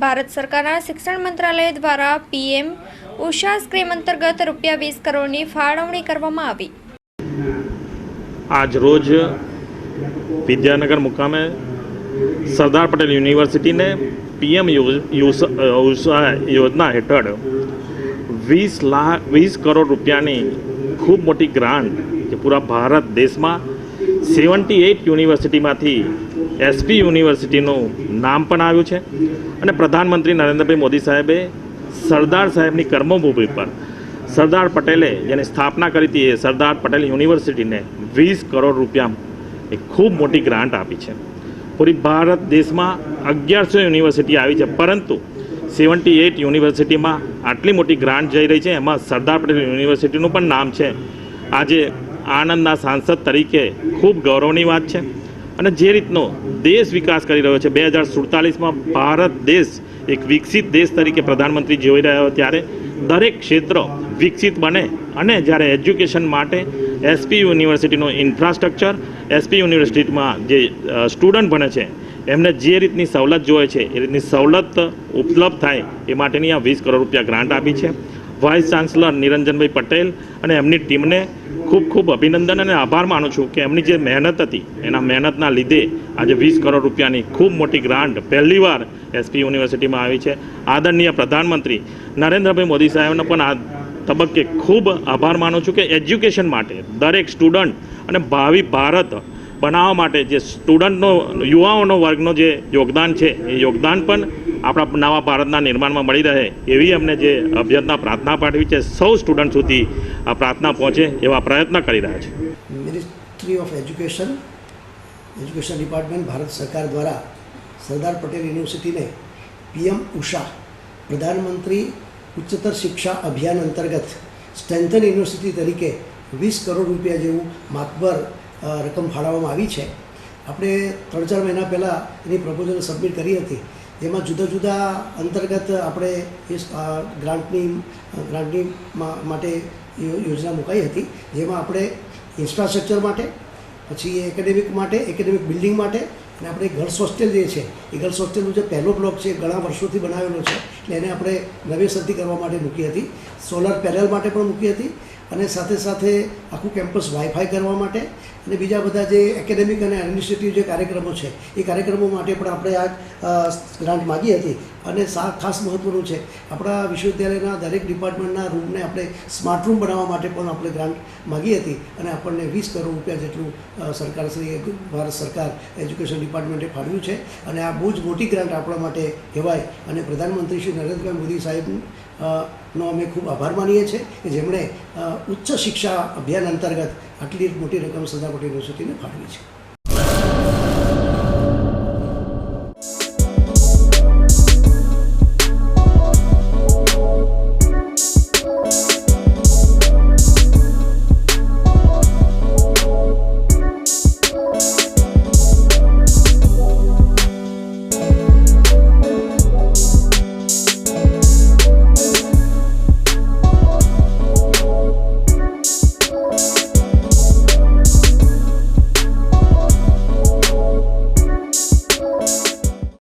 ભારત સરકારના શિક્ષણ મંત્રાલય દ્વારા પીએમ ઉષા સ્કીમ અંતર્ગત રૂપિયા વીસ કરોડની ફાળવણી કરવામાં આવી. આજ રોજ વિદ્યાનગર મુકામે સરદાર પટેલ યુનિવર્સિટીને પીએમ ઉષા યોજના હેઠળ વીસ લાખ, વીસ કરોડ રૂપિયાની ખૂબ મોટી ગ્રાન્ટ જે પૂરા ભારત દેશમાં સેવન્ટી એઇટ યુનિવર્સિટીમાંથી એસપી યુનિવર્સિટીનું નામ પણ આવ્યું છે. અને પ્રધાનમંત્રી નરેન્દ્રભાઈ મોદી સાહેબે સરદાર સાહેબની કર્મભૂમિ પર સરદાર પટેલે જેની સ્થાપના કરી હતી એ સરદાર પટેલ યુનિવર્સિટીને વીસ કરોડ રૂપિયા એ ખૂબ મોટી ગ્રાન્ટ આપી છે. પૂરી ભારત દેશમાં અગિયારસો યુનિવર્સિટી આવી છે, પરંતુ સેવન્ટી એઇટ યુનિવર્સિટીમાં આટલી મોટી ગ્રાન્ટ જઈ રહી છે, એમાં સરદાર પટેલ યુનિવર્સિટીનું પણ નામ છે. આજે આણંદના સાંસદ તરીકે ખૂબ ગૌરવની વાત છે. અને જે રીતનો દેશ વિકાસ કરી રહ્યો છે, બે હજાર સુડતાલીસમાં ભારત દેશ એક વિકસિત દેશ તરીકે પ્રધાનમંત્રી જોઈ રહ્યો ત્યારે દરેક ક્ષેત્ર વિકસિત બને અને જ્યારે એજ્યુકેશન માટે એસપી યુનિવર્સિટીનું ઇન્ફ્રાસ્ટ્રક્ચર એસપી યુનિવર્સિટીમાં જે સ્ટુડન્ટ ભણે છે, એમને જે રીતની સવલત જોઈએ છે, એ રીતની સવલત ઉપલબ્ધ થાય એ માટેની આ વીસ કરોડ રૂપિયા ગ્રાન્ટ આપી છે. વાઇસ ચાન્સલર નિરંજનભાઈ પટેલ અને એમની ટીમને ખૂબ ખૂબ અભિનંદન અને આભાર માનું છું કે એમની જે મહેનત હતી, એના મહેનતના લીધે આજે વીસ કરોડ રૂપિયાની ખૂબ મોટી ગ્રાન્ટ પહેલીવાર એસપી યુનિવર્સિટીમાં આવી છે. આદરણીય પ્રધાનમંત્રી નરેન્દ્રભાઈ મોદી સાહેબનો પણ આ તબક્કે ખૂબ આભાર માનું છું કે એજ્યુકેશન માટે દરેક સ્ટુડન્ટ અને ભાવિ ભારત બનાવવા માટે જે સ્ટુડન્ટનો, યુવાઓનો વર્ગનો જે યોગદાન છે, એ યોગદાન પણ આપણા નવા ભારતના નિર્માણમાં મળી રહે એવી અમને જે અભ્યર્થના પ્રાર્થના પાઠવી છે, સૌ સ્ટુડન્ટ સુધી આ પ્રાર્થના પહોંચે એવા પ્રયત્ન કરી રહ્યા છે. Ministry of education education department Bharat સરકાર દ્વારા સરદાર પટેલ યુનિવર્સિટીને પીએમ ઉષા, પ્રધાનમંત્રી ઉચ્ચતર શિક્ષા અભિયાન અંતર્ગત સ્ટેન્થન યુનિવર્સિટી તરીકે વીસ કરોડ રૂપિયા જેવું માતબર રકમ ફાળવવામાં આવી છે. આપણે ત્રણ ચાર મહિના પહેલાં એની પ્રપોઝલ સબમિટ કરી હતી. જેમાં જુદા જુદા અંતર્ગત આપણે એ ગ્રાન્ટની ગ્રાન્ટની માટે યોજના મુકાઈ હતી, જેમાં આપણે ઇન્ફ્રાસ્ટ્રક્ચર માટે, પછી એકેડેમિક માટે, એકેડેમિક બિલ્ડિંગ માટે, અને આપણે ગર્લ્સ હોસ્ટેલ જે છે, એ ગર્લ્સ હોસ્ટેલનો જે પહેલો બ્લોક છે ઘણા વર્ષોથી બનાવેલો છે, એટલે એને આપણે નવેસરથી કરવા માટે મૂકી હતી. સોલર પેનલ માટે પણ મૂકી હતી અને સાથે સાથે આખું કેમ્પસ વાઈફાઈ કરવા માટે અને બીજા બધા જે એકેડેમિક અને એડમિનિસ્ટ્રેટિવ જે કાર્યક્રમો છે, એ કાર્યક્રમો માટે પણ આપણે આ ગ્રાન્ટ માગી હતી. અને ખાસ મહત્ત્વનું છે, આપણા વિશ્વવિદ્યાલયના દરેક ડિપાર્ટમેન્ટના રૂમને આપણે સ્માર્ટ રૂમ બનાવવા માટે પણ આપણે ગ્રાન્ટ માગી હતી અને આપણને વીસ કરોડ રૂપિયા જેટલું સરકારશ્રીએ ભારત સરકાર એજ્યુકેશન ડિપાર્ટમેન્ટે ફાળવ્યું છે અને આ બહુ જ મોટી ગ્રાન્ટ આપણા માટે કહેવાય અને પ્રધાનમંત્રી શ્રી નરેન્દ્રભાઈ મોદી સાહેબ નો અમે ખૂબ આભાર માનીએ છીએ કે જેમણે ઉચ્ચ શિક્ષા અભિયાન અંતર્ગત આટલી મોટી રકમ સરદાર પટેલ યુનિવર્સિટીને ફાળવી છે.